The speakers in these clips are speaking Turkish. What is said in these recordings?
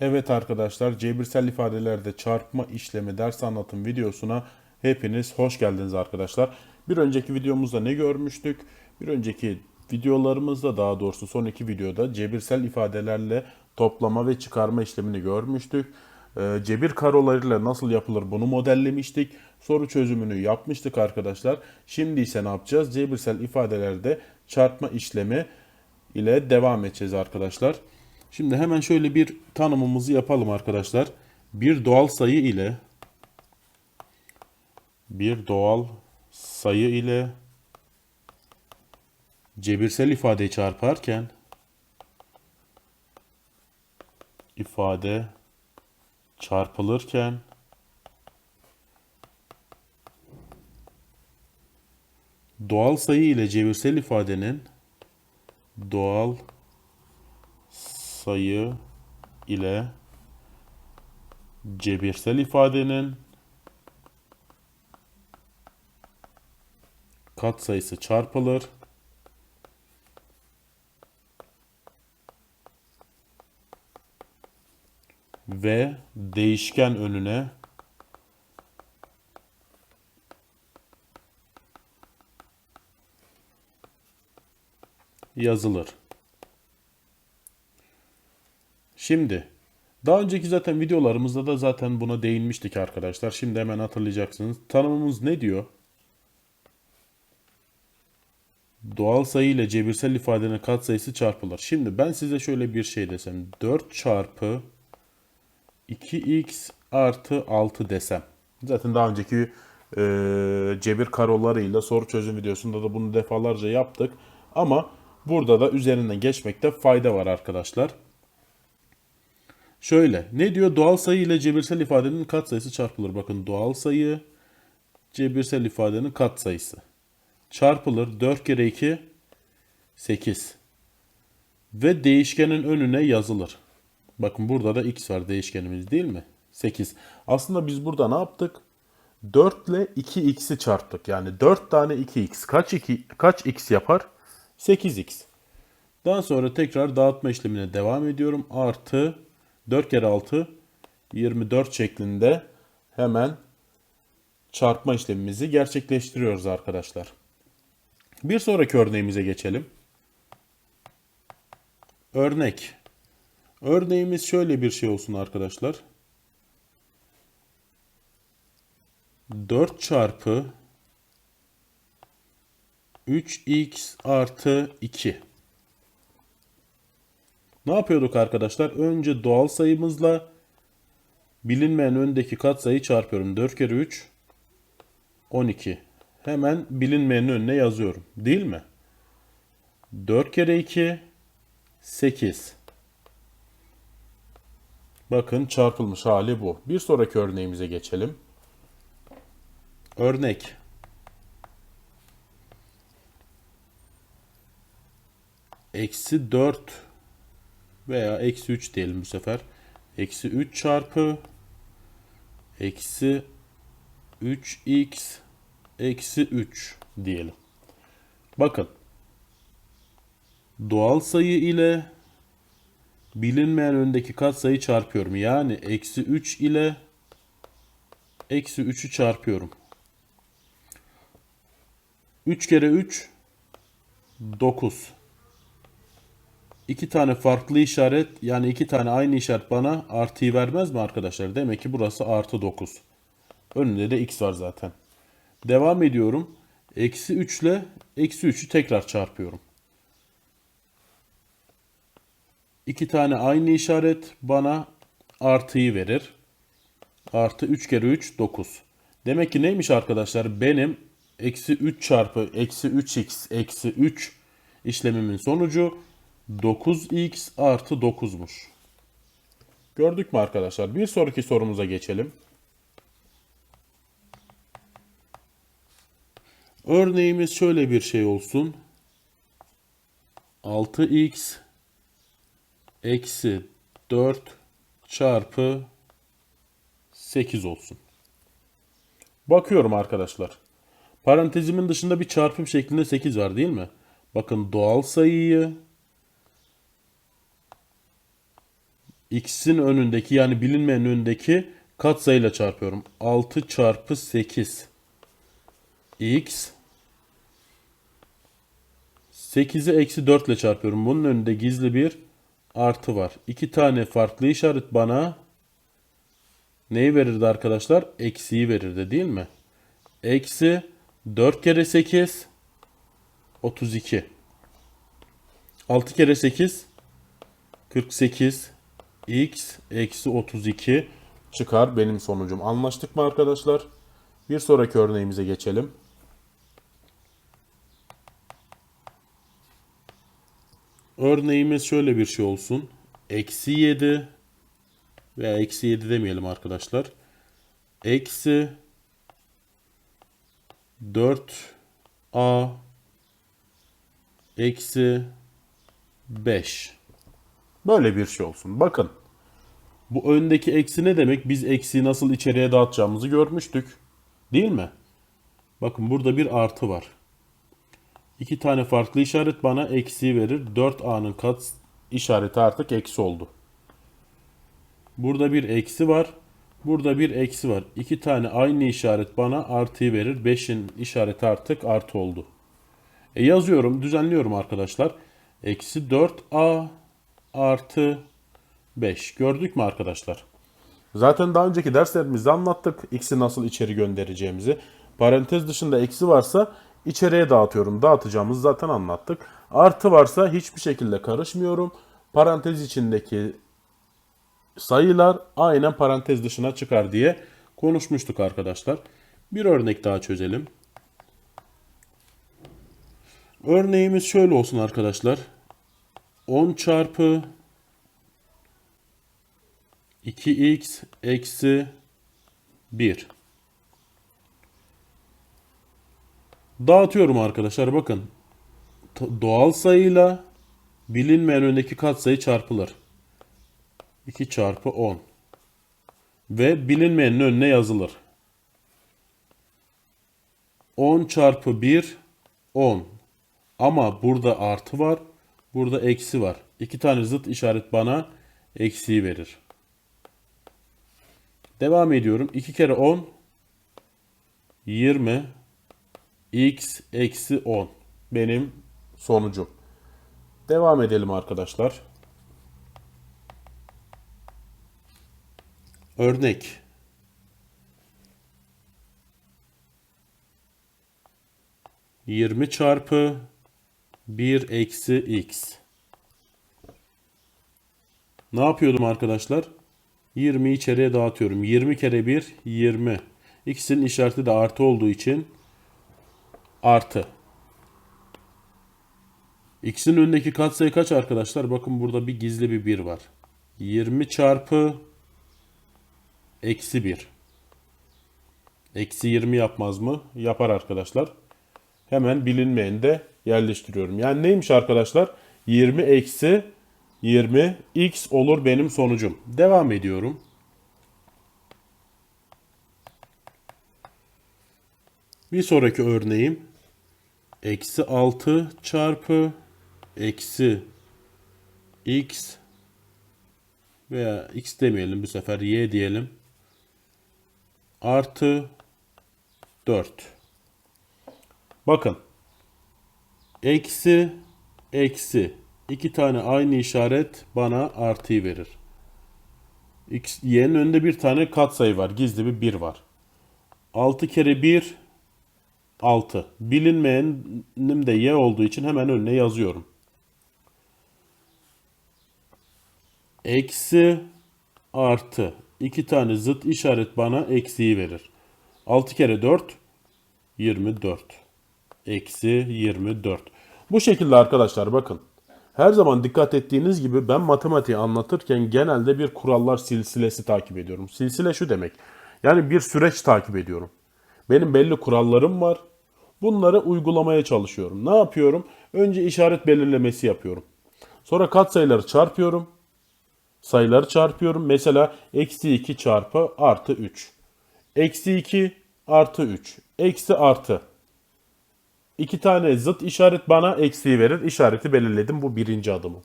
Evet arkadaşlar, cebirsel ifadelerde çarpma işlemi ders anlatım videosuna hepiniz hoş geldiniz arkadaşlar. Bir önceki videomuzda ne görmüştük? Bir önceki videolarımızda daha doğrusu son iki videoda cebirsel ifadelerle toplama ve çıkarma işlemini görmüştük. Ee, Cebir karolarıyla nasıl yapılır bunu modellemiştik. Soru çözümünü yapmıştık arkadaşlar. Şimdi ise ne yapacağız? Cebirsel ifadelerde çarpma işlemi ile devam edeceğiz arkadaşlar. Şimdi hemen şöyle bir tanımımızı yapalım arkadaşlar. Bir doğal sayı ile bir doğal sayı ile cebirsel ifadeyi çarparken ifade çarpılırken doğal sayı ile cebirsel ifadenin doğal sayı ile cebirsel ifadenin katsayısı çarpılır. Ve değişken önüne yazılır. Şimdi daha önceki zaten videolarımızda da zaten buna değinmiştik arkadaşlar. Şimdi hemen hatırlayacaksınız. Tanımımız ne diyor? Doğal sayı ile cebirsel ifadenin katsayısı çarpılır. Şimdi ben size şöyle bir şey desem. 4 çarpı 2x artı 6 desem. Zaten daha önceki e, cebir karolarıyla soru çözüm videosunda da bunu defalarca yaptık. Ama burada da üzerinden geçmekte fayda var arkadaşlar. Şöyle ne diyor? Doğal sayı ile cebirsel ifadenin katsayısı çarpılır. Bakın doğal sayı cebirsel ifadenin katsayısı. Çarpılır. 4 kere 2 8. Ve değişkenin önüne yazılır. Bakın burada da x var değişkenimiz değil mi? 8. Aslında biz burada ne yaptık? 4 ile 2x'i çarptık. Yani 4 tane 2x kaç 2 kaç x yapar? 8x. Daha sonra tekrar dağıtma işlemine devam ediyorum. Artı 4 kere 6 24 şeklinde hemen çarpma işlemimizi gerçekleştiriyoruz arkadaşlar. Bir sonraki örneğimize geçelim. Örnek. Örneğimiz şöyle bir şey olsun arkadaşlar. 4 çarpı 3x artı 2. Ne yapıyorduk arkadaşlar? Önce doğal sayımızla bilinmeyen öndeki katsayıyı çarpıyorum. 4 kere 3 12. Hemen bilinmeyenin önüne yazıyorum. Değil mi? 4 kere 2 8. Bakın çarpılmış hali bu. Bir sonraki örneğimize geçelim. Örnek. Eksi 4 veya eksi 3 diyelim bu sefer. Eksi 3 çarpı eksi 3x eksi 3 diyelim. Bakın. Doğal sayı ile bilinmeyen öndeki katsayı çarpıyorum. Yani eksi 3 ile eksi 3'ü çarpıyorum. 3 kere 3 9. İki tane farklı işaret yani iki tane aynı işaret bana artıyı vermez mi arkadaşlar? Demek ki burası artı 9. Önünde de x var zaten. Devam ediyorum. Eksi 3 ile eksi 3'ü tekrar çarpıyorum. İki tane aynı işaret bana artıyı verir. Artı 3 kere 3 9. Demek ki neymiş arkadaşlar? Benim eksi 3 çarpı eksi 3x eksi 3 işlemimin sonucu 9x artı 9'muş. Gördük mü arkadaşlar? Bir sonraki sorumuza geçelim. Örneğimiz şöyle bir şey olsun. 6x eksi 4 çarpı 8 olsun. Bakıyorum arkadaşlar. Parantezimin dışında bir çarpım şeklinde 8 var değil mi? Bakın doğal sayıyı x'in önündeki yani bilinmeyenin önündeki katsayıyla çarpıyorum. 6 çarpı 8 x 8'i eksi 4 ile çarpıyorum. Bunun önünde gizli bir artı var. İki tane farklı işaret bana neyi verirdi arkadaşlar? Eksiyi verirdi değil mi? Eksi 4 kere 8 32. 6 kere 8 48 x eksi 32 çıkar benim sonucum. Anlaştık mı arkadaşlar? Bir sonraki örneğimize geçelim. Örneğimiz şöyle bir şey olsun. Eksi 7 veya eksi 7 demeyelim arkadaşlar. Eksi 4a eksi 5. Böyle bir şey olsun. Bakın. Bu öndeki eksi ne demek? Biz eksiyi nasıl içeriye dağıtacağımızı görmüştük. Değil mi? Bakın burada bir artı var. İki tane farklı işaret bana eksiği verir. 4a'nın kat işareti artık eksi oldu. Burada bir eksi var. Burada bir eksi var. İki tane aynı işaret bana artıyı verir. 5'in işareti artık artı oldu. E yazıyorum, düzenliyorum arkadaşlar. Eksi 4a artı 5. Gördük mü arkadaşlar? Zaten daha önceki derslerimizde anlattık x'i nasıl içeri göndereceğimizi. Parantez dışında eksi varsa içeriye dağıtıyorum. Dağıtacağımızı zaten anlattık. Artı varsa hiçbir şekilde karışmıyorum. Parantez içindeki sayılar aynen parantez dışına çıkar diye konuşmuştuk arkadaşlar. Bir örnek daha çözelim. Örneğimiz şöyle olsun arkadaşlar. 10 çarpı 2x eksi 1. Dağıtıyorum arkadaşlar bakın. Doğal sayıyla bilinmeyen öndeki katsayı çarpılır. 2 çarpı 10. Ve bilinmeyenin önüne yazılır. 10 çarpı 1 10. Ama burada artı var. Burada eksi var. İki tane zıt işaret bana eksiği verir. Devam ediyorum. 2 kere 10 20 x eksi 10 benim sonucum. Devam edelim arkadaşlar. Örnek. Yirmi çarpı bir eksi x. Ne yapıyordum arkadaşlar? 20'yi içeriye dağıtıyorum. 20 kere 1 20. X'in işareti de artı olduğu için artı. X'in önündeki katsayı kaç arkadaşlar? Bakın burada bir gizli bir 1 var. 20 çarpı eksi 1. Eksi 20 yapmaz mı? Yapar arkadaşlar. Hemen bilinmeyeni de yerleştiriyorum. Yani neymiş arkadaşlar? 20 eksi 20 x olur benim sonucum. Devam ediyorum. Bir sonraki örneğim eksi 6 çarpı eksi x veya x demeyelim bu sefer y diyelim artı 4. Bakın eksi eksi iki tane aynı işaret bana artıyı verir. X, y'nin önünde bir tane katsayı var. Gizli bir 1 var. 6 kere 1 6. Bilinmeyenim de y olduğu için hemen önüne yazıyorum. Eksi artı. iki tane zıt işaret bana eksiği verir. 6 kere 4 24. Eksi 24. Bu şekilde arkadaşlar bakın. Her zaman dikkat ettiğiniz gibi ben matematiği anlatırken genelde bir kurallar silsilesi takip ediyorum. Silsile şu demek. Yani bir süreç takip ediyorum. Benim belli kurallarım var. Bunları uygulamaya çalışıyorum. Ne yapıyorum? Önce işaret belirlemesi yapıyorum. Sonra katsayıları çarpıyorum. Sayıları çarpıyorum. Mesela eksi 2 çarpı artı 3. Eksi 2 artı 3. Eksi artı. İki tane zıt işaret bana eksiği verir. İşareti belirledim. Bu birinci adımım.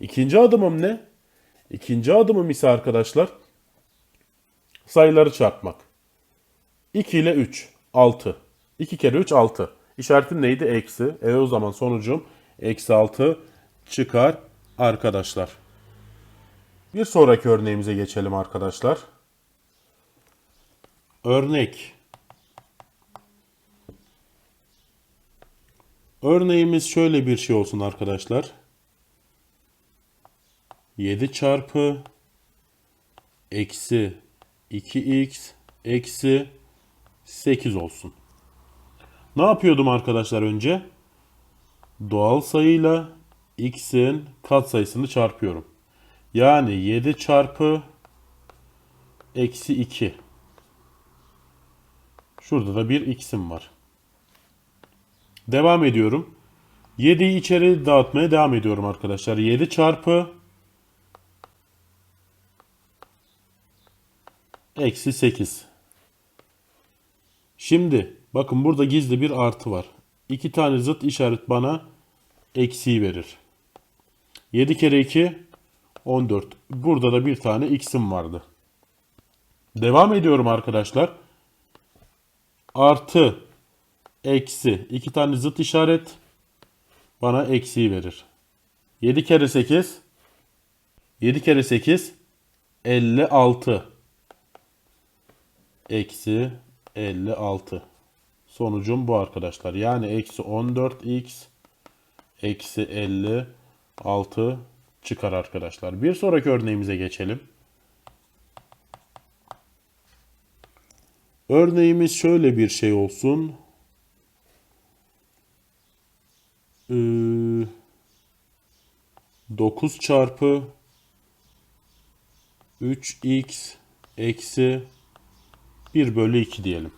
İkinci adımım ne? İkinci adımım ise arkadaşlar sayıları çarpmak. 2 ile 3 6. 2 kere 3 6. İşaretim neydi? Eksi. E o zaman sonucum eksi 6 çıkar arkadaşlar. Bir sonraki örneğimize geçelim arkadaşlar. Örnek. Örneğimiz şöyle bir şey olsun arkadaşlar. 7 çarpı eksi 2x eksi 8 olsun. Ne yapıyordum arkadaşlar önce? Doğal sayıyla x'in katsayısını çarpıyorum. Yani 7 çarpı eksi 2. Şurada da bir x'im var. Devam ediyorum. 7'yi içeri dağıtmaya devam ediyorum arkadaşlar. 7 çarpı eksi 8. Şimdi bakın burada gizli bir artı var. İki tane zıt işaret bana eksiği verir. 7 kere 2 14. Burada da bir tane x'im vardı. Devam ediyorum arkadaşlar. Artı eksi iki tane zıt işaret bana eksiği verir. 7 kere 8 7 kere 8 56 eksi 56 sonucum bu arkadaşlar. Yani eksi 14x eksi 56 çıkar arkadaşlar. Bir sonraki örneğimize geçelim. Örneğimiz şöyle bir şey olsun. 9 çarpı 3x eksi 1 bölü 2 diyelim.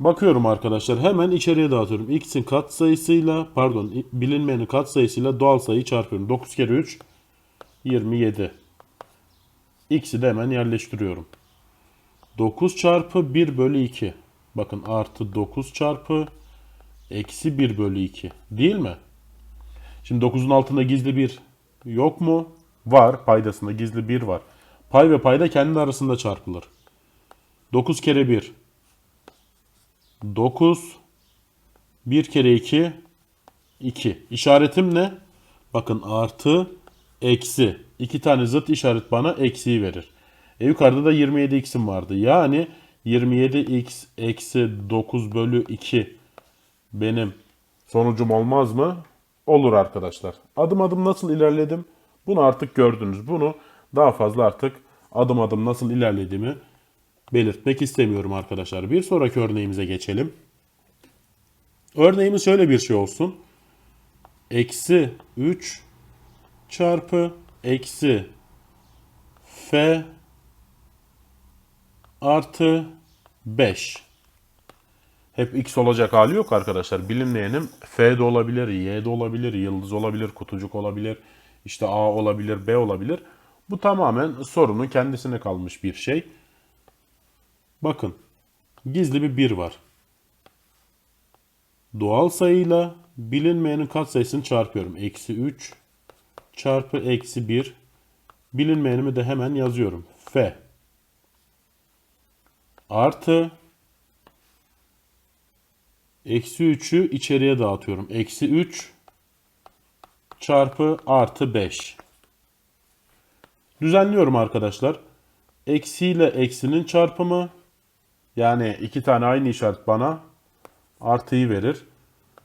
Bakıyorum arkadaşlar hemen içeriye dağıtıyorum. X'in katsayısıyla pardon bilinmeyenin katsayısıyla doğal sayıyı çarpıyorum. 9 kere 3 27. X'i de hemen yerleştiriyorum. 9 çarpı 1 bölü 2. Bakın artı 9 çarpı eksi 1 bölü 2. Değil mi? Şimdi 9'un altında gizli 1 yok mu? Var. Paydasında gizli 1 var. Pay ve payda kendi arasında çarpılır. 9 kere 1. 9. 1 kere 2. 2. İşaretim ne? Bakın artı eksi. İki tane zıt işaret bana eksiği verir. E yukarıda da 27x'im vardı. Yani 27x eksi 9 bölü 2 benim sonucum olmaz mı? Olur arkadaşlar. Adım adım nasıl ilerledim? Bunu artık gördünüz. Bunu daha fazla artık adım adım nasıl ilerlediğimi belirtmek istemiyorum arkadaşlar. Bir sonraki örneğimize geçelim. Örneğimiz şöyle bir şey olsun. Eksi 3 çarpı eksi f artı 5. Hep x olacak hali yok arkadaşlar. Bilinmeyenim f de olabilir, y de olabilir, yıldız olabilir, kutucuk olabilir, işte a olabilir, b olabilir. Bu tamamen sorunun kendisine kalmış bir şey. Bakın gizli bir 1 var. Doğal sayıyla bilinmeyenin katsayısını çarpıyorum. Eksi 3 çarpı eksi 1. Bilinmeyenimi de hemen yazıyorum. F artı eksi 3'ü içeriye dağıtıyorum. Eksi 3 çarpı artı 5. Düzenliyorum arkadaşlar. Eksi ile eksinin çarpımı yani iki tane aynı işaret bana artıyı verir.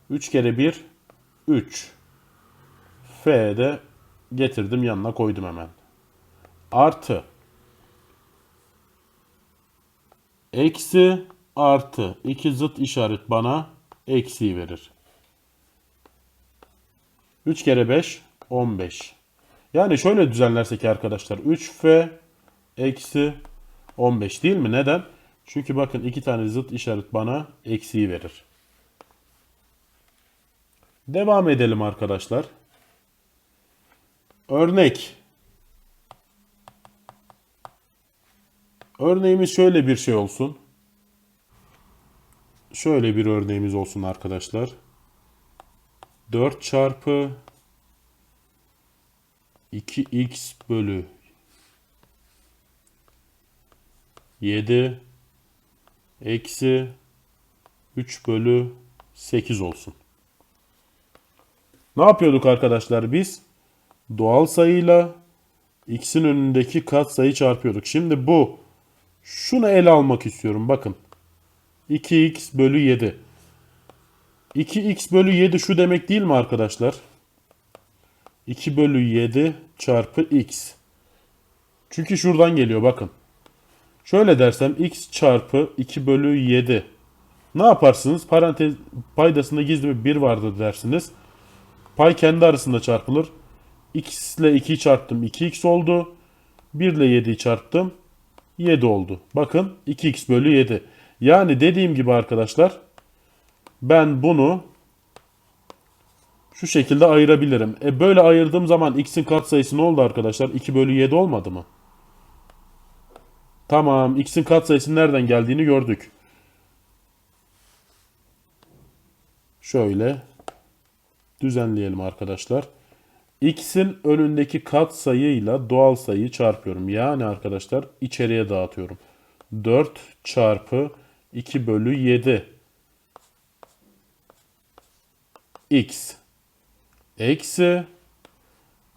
3 kere 1 3. F'de getirdim yanına koydum hemen. Artı Eksi artı iki zıt işaret bana eksiği verir. 3 kere 5 15. Yani şöyle düzenlersek arkadaşlar 3f eksi 15 değil mi? Neden? Çünkü bakın iki tane zıt işaret bana eksiği verir. Devam edelim arkadaşlar. Örnek. Örneğimiz şöyle bir şey olsun. Şöyle bir örneğimiz olsun arkadaşlar. 4 çarpı 2x bölü 7 eksi 3 bölü 8 olsun. Ne yapıyorduk arkadaşlar biz? Doğal sayıyla x'in önündeki katsayı çarpıyorduk. Şimdi bu şunu ele almak istiyorum. Bakın. 2x bölü 7. 2x bölü 7 şu demek değil mi arkadaşlar? 2 bölü 7 çarpı x. Çünkü şuradan geliyor bakın. Şöyle dersem x çarpı 2 bölü 7. Ne yaparsınız? Parantez paydasında gizli bir 1 vardır dersiniz. Pay kendi arasında çarpılır. x ile 2'yi çarptım 2x oldu. 1 ile 7'yi çarptım 7 oldu. Bakın 2x bölü 7. Yani dediğim gibi arkadaşlar ben bunu şu şekilde ayırabilirim. E böyle ayırdığım zaman x'in katsayısı ne oldu arkadaşlar? 2 bölü 7 olmadı mı? Tamam. X'in katsayısının nereden geldiğini gördük. Şöyle düzenleyelim arkadaşlar. X'in önündeki katsayıyla doğal sayıyı çarpıyorum. Yani arkadaşlar içeriye dağıtıyorum. 4 çarpı 2 bölü 7 x eksi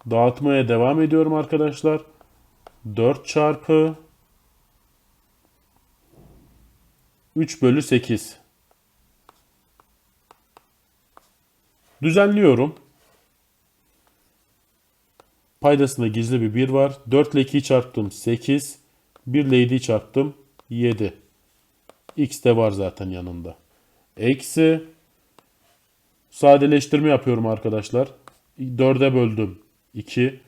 dağıtmaya devam ediyorum arkadaşlar. 4 çarpı 3 bölü 8. Düzenliyorum. Paydasında gizli bir 1 var. 4 ile 2'yi çarptım 8. 1 ile 7'yi çarptım 7. X de var zaten yanında. Eksi. Sadeleştirme yapıyorum arkadaşlar. 4'e böldüm 2.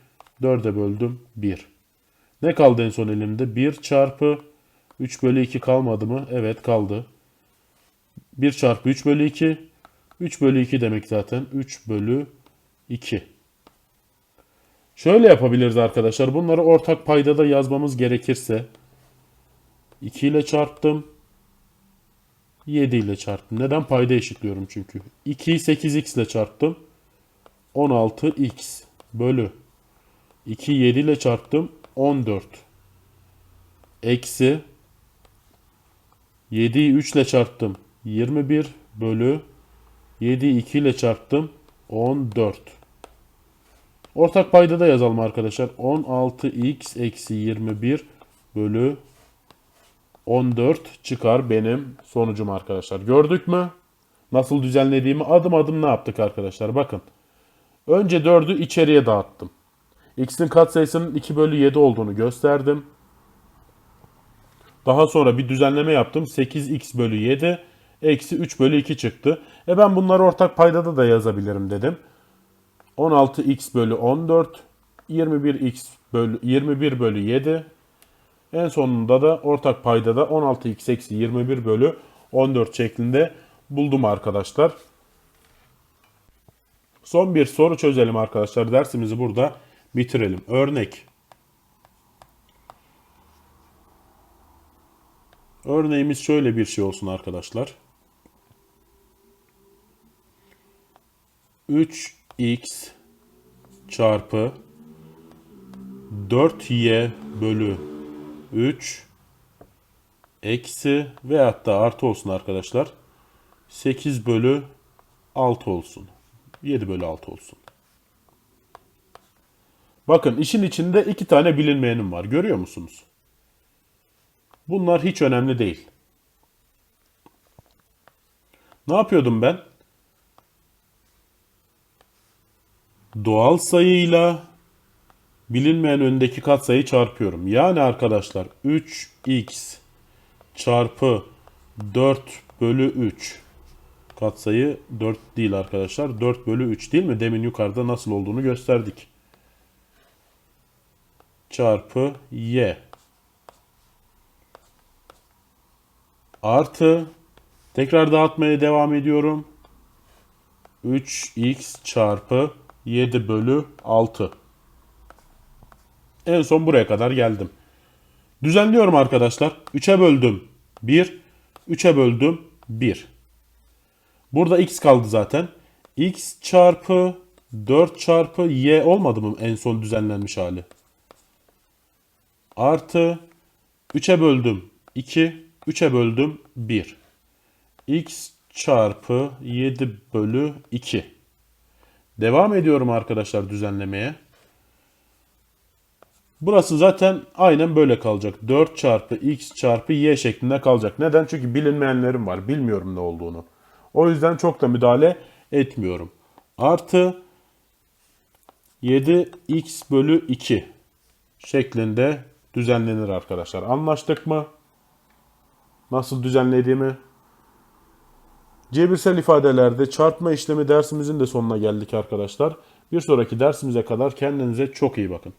4'e böldüm 1. Ne kaldı en son elimde? 1 çarpı 3 bölü 2 kalmadı mı? Evet kaldı. 1 çarpı 3 bölü 2. 3 bölü 2 demek zaten. 3 bölü 2. Şöyle yapabiliriz arkadaşlar. Bunları ortak paydada yazmamız gerekirse. 2 ile çarptım. 7 ile çarptım. Neden? Payda eşitliyorum çünkü. 2'yi 8x ile çarptım. 16x bölü. 2 7 ile çarptım. 14. Eksi 7'yi 3 ile çarptım. 21 bölü 7'yi 2 ile çarptım. 14. Ortak payda da yazalım arkadaşlar. 16x eksi 21 bölü 14 çıkar benim sonucum arkadaşlar. Gördük mü? Nasıl düzenlediğimi adım adım ne yaptık arkadaşlar? Bakın. Önce 4'ü içeriye dağıttım. X'in katsayısının 2 bölü 7 olduğunu gösterdim. Daha sonra bir düzenleme yaptım. 8x bölü 7 eksi 3 bölü 2 çıktı. E ben bunları ortak paydada da yazabilirim dedim. 16x bölü 14 21x bölü 21 bölü 7 en sonunda da ortak paydada 16x eksi 21 bölü 14 şeklinde buldum arkadaşlar. Son bir soru çözelim arkadaşlar. Dersimizi burada bitirelim. Örnek. Örneğimiz şöyle bir şey olsun arkadaşlar. 3x çarpı 4y bölü 3 eksi veyahut da artı olsun arkadaşlar. 8 bölü 6 olsun. 7 bölü 6 olsun. Bakın işin içinde iki tane bilinmeyenim var. Görüyor musunuz? Bunlar hiç önemli değil. Ne yapıyordum ben? Doğal sayıyla bilinmeyen öndeki katsayı çarpıyorum. Yani arkadaşlar 3x çarpı 4 bölü 3 katsayı 4 değil arkadaşlar. 4 bölü 3 değil mi? Demin yukarıda nasıl olduğunu gösterdik. Çarpı y artı tekrar dağıtmaya devam ediyorum. 3x çarpı 7 bölü 6. En son buraya kadar geldim. Düzenliyorum arkadaşlar. 3'e böldüm 1. 3'e böldüm 1. Burada x kaldı zaten. x çarpı 4 çarpı y olmadı mı en son düzenlenmiş hali? Artı 3'e böldüm 2, 3'e böldüm 1. x çarpı 7 bölü 2. Devam ediyorum arkadaşlar düzenlemeye. Burası zaten aynen böyle kalacak. 4 çarpı x çarpı y şeklinde kalacak. Neden? Çünkü bilinmeyenlerim var. Bilmiyorum ne olduğunu. O yüzden çok da müdahale etmiyorum. Artı 7x bölü 2 şeklinde düzenlenir arkadaşlar. Anlaştık mı? Nasıl düzenlediğimi? Cebirsel ifadelerde çarpma işlemi dersimizin de sonuna geldik arkadaşlar. Bir sonraki dersimize kadar kendinize çok iyi bakın.